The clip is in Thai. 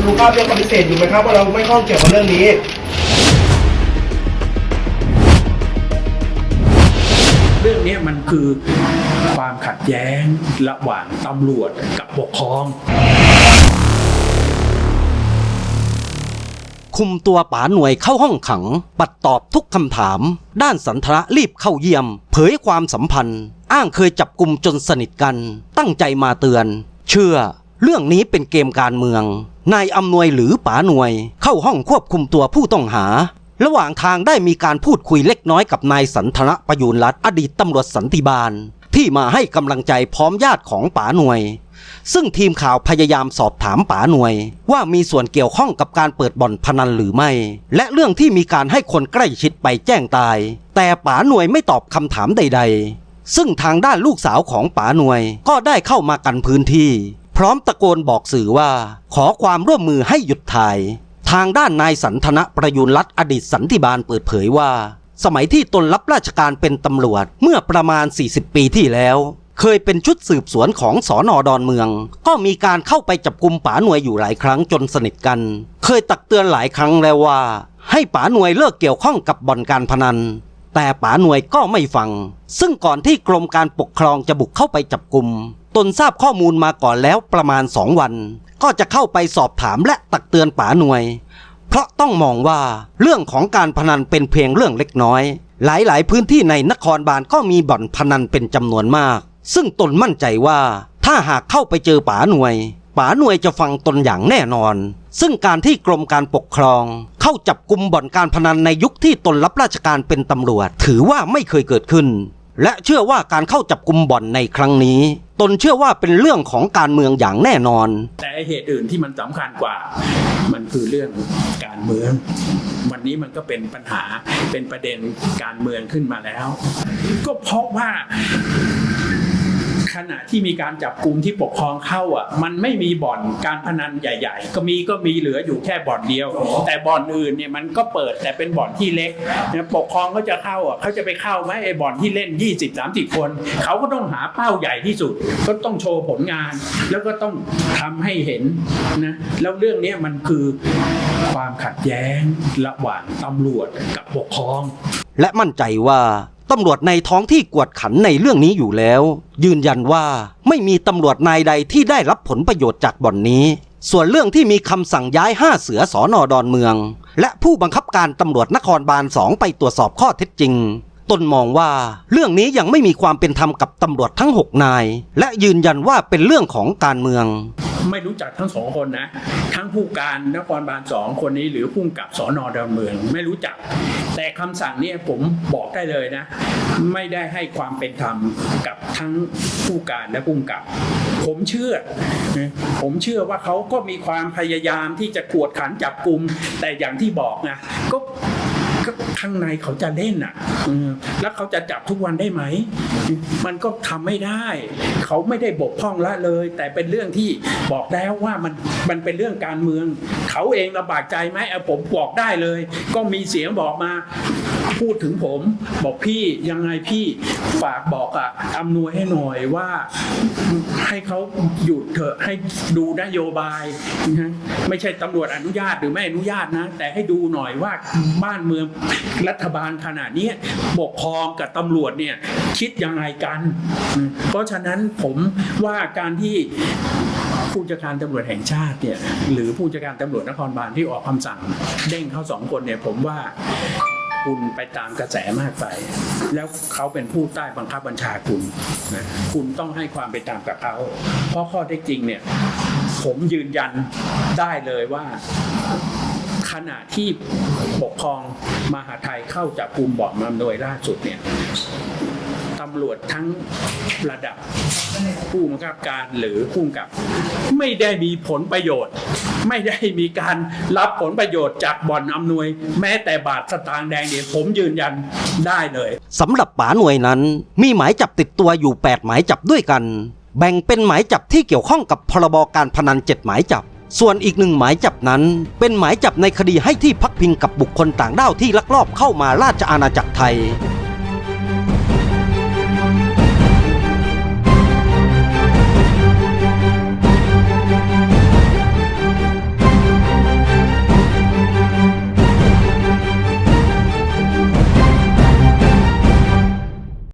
คุณสุภาพยังปฏิเสธอยู่ไหมครับว่าเราไม่ข้องเกี่ยวกับเรื่องนี้ เรื่องนี้มันคือความขัดแย้งระหว่างตำรวจกับปกครอง คุมตัวป๋าหน่วยเข้าห้องขัง ปัดตอบทุกคำถาม ด้านสันทระรีบเข้าเยี่ยม เผยความสัมพันธ์ อ้างเคยจับกลุ่มจนสนิทกัน ตั้งใจมาเตือน เชื่อ เรื่องนี้เป็นเกมการเมือง นายอำนวยหรือป๋าหน่วย เข้าห้องควบคุมตัวผู้ต้องหา ระหว่างทางได้มีการพูดคุยเล็กน้อยกับนายสันทระประยูรรัตน์อดีตตำรวจสันติบาล ที่มาให้กำลังใจพร้อมญาติของป๋าหน่วย ซึ่งทีมข่าวพยายามสอบถามป๋าหน่วย ว่ามีส่วนเกี่ยวข้องกับการเปิดบ่อนพนันหรือไม่ และเรื่องที่มีการให้คนใกล้ชิดไปแจ้งตาย แต่ป๋าหน่วยไม่ตอบคำถามใด ๆซึ่งทางด้านลูกสาวของป๋าหน่วยก็ได้เข้ามากันพื้นที่ ร้อมตะโกนบอกสื่อว่า ขอความร่วมมือให้หยุดถ่าย ทางด้านนายสันทนะประยุนรัตอดีตสันติบาลเปิดเผยว่า สมัยที่ตนรับราชการเป็นตำรวจเมื่อประมาณ 40 ปีที่แล้ว เคยเป็นชุดสืบสวนของสอนอดอนเมือง ก็มีการเข้าไปจับกลุ่มป๋าหน่วยอยู่หลายครั้งจนสนิทกัน เคยตักเตือนหลายครั้งแล้วว่า ให้ป๋าหน่วยเลิกเกี่ยวข้องกับบ่อนการพนันแต่ป๋าหน่วยก็ไม่ฟัง ซึ่งก่อนที่กรมการปกครองจะบุกเข้าไปจับกลุ่ม ตนทราบข้อมูลมาก่อนแล้วประมาณสองวัน ก็จะเข้าไปสอบถามและตักเตือนป๋าหน่วย เพราะต้องมองว่าเรื่องของการพนันเป็นเพียงเรื่องเล็กน้อย หลายๆ พื้นที่ในนครบาลก็มีบ่อนพนันเป็นจำนวนมาก ซึ่งตนมั่นใจว่าถ้าหากเข้าไปเจอป๋าหน่วยป๋าหน่วยจะฟังตนอย่างแน่นอน ซึ่งการที่กรมการปกครอง เข้าจับกลุ่มบ่อนการพนันในยุคที่ตนรับราชการเป็นตำรวจ ถือว่าไม่เคยเกิดขึ้น และเชื่อว่าการเข้าจับกลุ่มบ่อนในครั้งนี้ ตนเชื่อว่าเป็นเรื่องของการเมืองอย่างแน่นอน แต่ไอ้เหตุอื่นที่มันสำคัญกว่า มันคือเรื่องการเมือง วันนี้มันก็เป็นปัญหาเป็นประเด็นการเมืองขึ้นมาแล้ว ก็เพราะว่า ขณะที่มีการจับกลุ่มที่ปกครองเข้าอะ มันไม่มีบ่อนการพนันใหญ่ ๆ ก็มีก็มีเหลืออยู่แค่บ่อนเดียว แต่บ่อนอื่นเนี่ยมันก็เปิดแต่เป็นบ่อนที่เล็กปกครองเขาจะเข้าอะเขาจะไปเข้าไหมไอ้บ่อนที่เล่น 20 30 คน เขาก็ต้องหาเป้าใหญ่ที่สุด ก็ต้องโชว์ผลงาน แล้วก็ต้องทำให้เห็นนะแล้วเรื่องนี้มันคือความขัดแย้งระหว่างตำรวจกับปกครอง และมั่นใจว่า ตำรวจในท้องที่กวดขันในเรื่องนี้อยู่แล้ว ยืนยันว่าไม่มีตำรวจนายใดที่ได้รับผลประโยชน์จากบ่อนนี้ ส่วนเรื่องที่มีคำสั่งย้ายห้าเสือสอนอดอนเมือง และผู้บังคับการตำรวจนครบาลสองไปตรวจสอบข้อเท็จจริงตนมองว่าเรื่องนี้ยังไม่มีความเป็นธรรมกับตำรวจทั้ง 6 นาย และยืนยันว่าเป็นเรื่องของการเมือง ไม่รู้จักทั้งสองคนนะ ทั้งผู้การนครบาลสองคนนี้หรือผู้กับสอนอดอนเมืองไม่รู้จัก แต่คำสั่งเนี่ยผมบอกได้เลยนะ ไม่ได้ให้ความเป็นธรรมกับทั้งผู้การและผู้กับ ผมเชื่อ ผมเชื่อว่าเขาก็มีความพยายามที่จะกวดขันจับกลุ่มแต่อย่างที่บอกนะก็ ข้างในเขาจะเล่นอะแล้วเขาจะจับทุกวันได้ไหม มันก็ทำไม่ได้ เขาไม่ได้บกพร่องละเลย แต่เป็นเรื่องที่บอกแล้วว่ามันมันเป็นเรื่องการเมือง เขาเองลำบากใจไหมเอาผมบอกได้เลย ก็มีเสียงบอกมา พูดถึงผม บอกพี่ยังไงพี่ฝากบอกอะอำนวยให้หน่อยว่าให้เขาหยุดเถอะให้ดูนโยบายนะไม่ใช่ตำรวจอนุญาตหรือไม่อนุญาตนะ แต่ให้ดูหน่อยว่าบ้านเมืองรัฐบาลขนาดนี้ปกครองกับตำรวจเนี่ยคิดยังไงกัน เพราะฉะนั้นผมว่าการที่ผู้จัดการตำรวจแห่งชาติเนี่ยหรือผู้จัดการตำรวจนครบาลที่ออกคำสั่งเด้งเขาสองคนเนี่ยผมว่า คุณไปตามกระแสมากไป แล้วเขาเป็นผู้ใต้บังคับบัญชาคุณนะคุณต้องให้ความเป็นตามกับเขา เพราะข้อเท็จจริงเนี่ยผมยืนยันได้เลยว่าขณะที่ปกครองมหาไทยเข้าจับกลุ่มบ่อนมำโดยล่าสุดเนี่ย ตำรวจทั้งระดับผู้บังคับการหรือผู้กับ ไม่ได้มีผลประโยชน์ ไม่ได้มีการรับผลประโยชน์จากบ่อนอำนวย แม้แต่บาทสตางค์แดงเดียวผมยืนยันได้เลยสำหรับป๋าหน่วยนั้น มีหมายจับติดตัวอยู่ 8 หมายจับด้วยกัน แบ่งเป็นหมายจับที่เกี่ยวข้องกับพรบการพนัน 7 หมายจับส่วนอีกหนึ่งหมายจับนั้น เป็นหมายจับในคดีให้ที่พักพิงกับบุคคลต่างด้าวที่ลักลอบเข้ามาราชอาณาจักรไทย